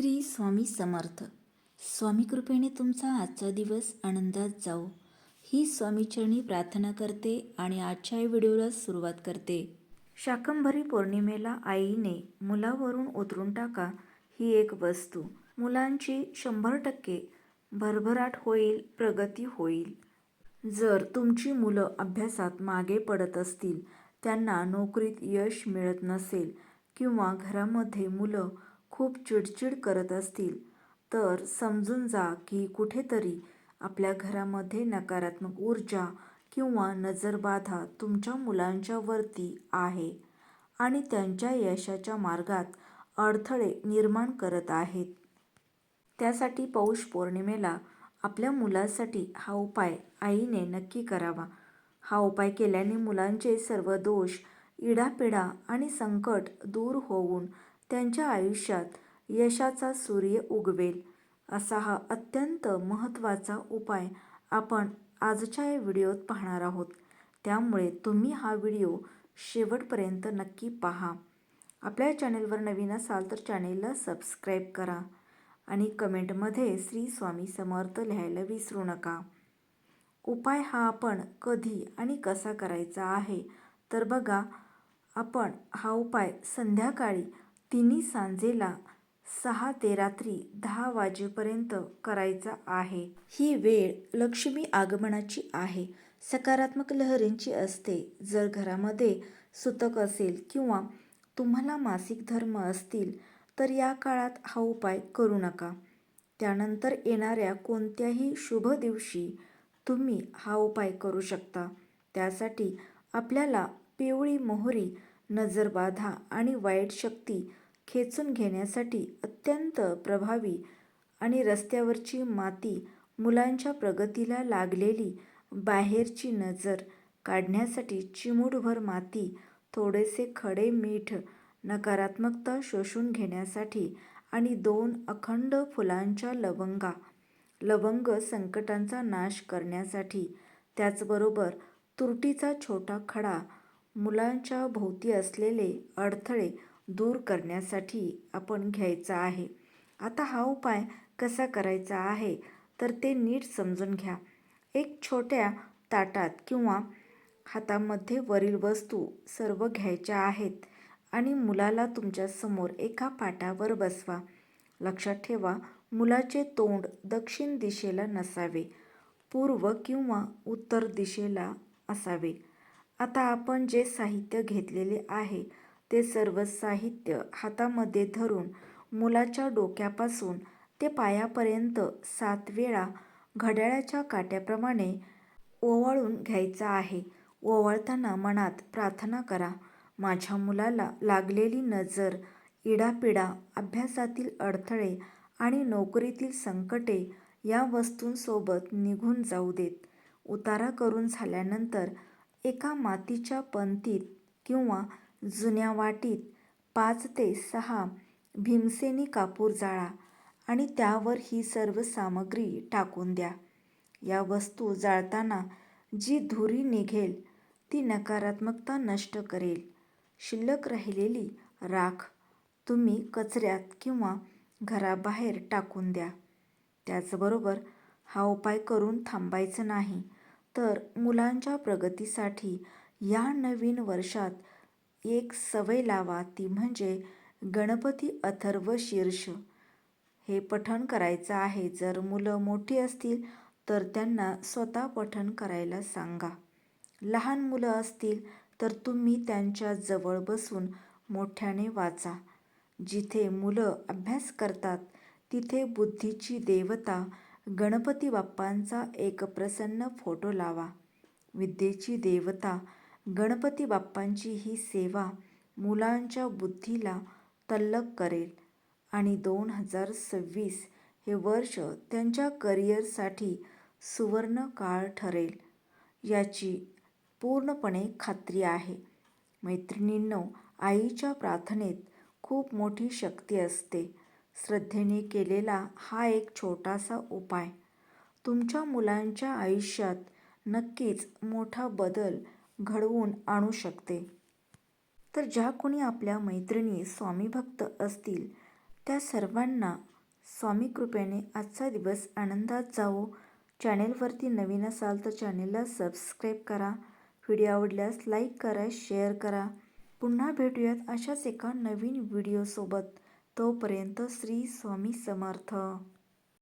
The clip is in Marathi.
श्री स्वामी समर्थ. स्वामी कृपेने तुमचा आजचा दिवस आनंदात जाऊ ही स्वामीचरणी प्रार्थना करते आणि आजच्या व्हिडिओला सुरुवात करते. शाकंभरी पौर्णिमेला आईने मुलावरून उतरून टाका ही एक वस्तू. मुलांची शंभर टक्के भरभराट होईल प्रगती होईल. जर तुमची मुलं अभ्यासात मागे पडत असतील त्यांना नोकरीत यश मिळत नसेल किंवा घरामध्ये मुलं खूप चिडचिड करत असतील तर समजून जा की कुठेतरी आपल्या घरामध्ये नकारात्मक ऊर्जा किंवा नजरबाधा तुमच्या मुलांच्या वरती आहे आणि त्यांच्या यशाच्या मार्गात अडथळे निर्माण करत आहेत. त्यासाठी पौष पौर्णिमेला आपल्या मुलासाठी हा उपाय आईने नक्की करावा. हा उपाय केल्याने मुलांचे सर्व दोष इडापिडा आणि संकट दूर होऊन त्यांच्या आयुष्यात यशाचा सूर्य उगवेल असा हा अत्यंत महत्त्वाचा उपाय आपण आजच्या या व्हिडिओत पाहणार आहोत. त्यामुळे तुम्ही हा व्हिडिओ शेवटपर्यंत नक्की पहा. आपल्या चॅनेलवर नवीन असाल तर चॅनेलला सबस्क्राईब करा आणि कमेंटमध्ये श्री स्वामी समर्थ लिहायला विसरू नका. उपाय हा आपण कधी आणि कसा करायचा आहे? तर बघा आपण हा उपाय संध्याकाळी तिन्ही सांजेला सहा ते रात्री दहा वाजेपर्यंत करायचा आहे. ही वेळ लक्ष्मी आगमनाची आहे. सकारात्मक लहरींची असते. जर घरामध्ये सुतक असेल किंवा तुम्हाला मासिक धर्म असतील तर या काळात हा उपाय करू नका. त्यानंतर येणाऱ्या कोणत्याही शुभ दिवशी तुम्ही हा उपाय करू शकता. त्यासाठी आपल्याला पिवळी मोहरी नजरबाधा आणि वाईट शक्ती खेचून घेण्यासाठी अत्यंत प्रभावी आणि रस्त्यावरची माती मुलांच्या प्रगतीला लागलेली बाहेरची नजर काढण्यासाठी चिमूटभर माती थोडेसे खडे मीठ नकारात्मकता शोषून घेण्यासाठी आणि दोन अखंड फुलांच्या लवंगा लवंग संकटांचा नाश करण्यासाठी. त्याचबरोबर तुरटीचा छोटा खडा मुलांच्या भोवती असलेले अडथळे दूर करण्यासाठी आपण घ्यायचा आहे. आता हा उपाय कसा करायचा आहे तर ते नीट समजून घ्या. एक छोट्या ताटात किंवा हातामध्ये वरील वस्तू सर्व घ्यायच्या आहेत आणि मुलाला तुमच्यासमोर एका पाटावर बसवा. लक्षात ठेवा मुलाचे तोंड दक्षिण दिशेला नसावे पूर्व किंवा उत्तर दिशेला असावे. आता आपण जे साहित्य घेतलेले आहे ते सर्व साहित्य हातामध्ये धरून मुलाच्या डोक्यापासून ते पायापर्यंत सात वेळा घड्याळाच्या काट्याप्रमाणे ओवाळून घ्यायचा आहे. ओवाळताना मनात प्रार्थना करा. माझ्या मुलाला लागलेली नजर इडापिडा अभ्यासातील अडथळे आणि नोकरीतील संकटे या वस्तूंसोबत निघून जाऊ देत. उतारा करून झाल्यानंतर एका मातीच्या पंतीत किंवा जुन्या वाटीत पाच ते सहा भीमसेनी कापूर जाळा आणि त्यावर ही सर्व सामग्री टाकून द्या. या वस्तू जाळताना जी धुरी निघेल ती नकारात्मकता नष्ट करेल. शिल्लक राहिलेली राख तुम्ही कचऱ्यात किंवा घराबाहेर टाकून द्या. त्याचबरोबर हा उपाय करून थांबायचं नाही तर मुलांच्या प्रगतीसाठी या नवीन वर्षात एक सवय लावा ती म्हणजे गणपती अथर्व शीर्ष. हे पठण करायचं आहे. जर मुलं मोठी असतील तर त्यांना स्वतः पठण करायला सांगा. लहान मुलं असतील तर तुम्ही त्यांच्या जवळ बसून मोठ्याने वाचा. जिथे मुलं अभ्यास करतात तिथे बुद्धीची देवता गणपती बाप्पांचा एक प्रसन्न फोटो लावा. विद्येची देवता गणपती बाप्पांची ही सेवा मुलांच्या बुद्धीला तल्लक करेल. आणि दोन हजार सव्वीस हे वर्ष त्यांच्या करिअरसाठी सुवर्ण काळ ठरेल याची पूर्णपणे खात्री आहे. मैत्रिणींनो आईच्या प्रार्थनेत खूप मोठी शक्ती असते. श्रद्धेने केलेला हा एक छोटासा उपाय. तुमच्या मुलांच्या आयुष्यात नक्कीच मोठा बदल घडवून आणू शकते. तर ज्या कोणी आपल्या मैत्रिणी स्वामीभक्त असतील त्या सर्वांना स्वामी कृपेने आजचा दिवस आनंदात जावो. चॅनेलवरती नवीन असाल तर चॅनेलला सबस्क्राईब करा. व्हिडिओ आवडल्यास लाईक करा शेअर करा. पुन्हा भेटूयात अशाच एका नवीन व्हिडिओसोबत तोपर्यंत श्री स्वामी समर्थ.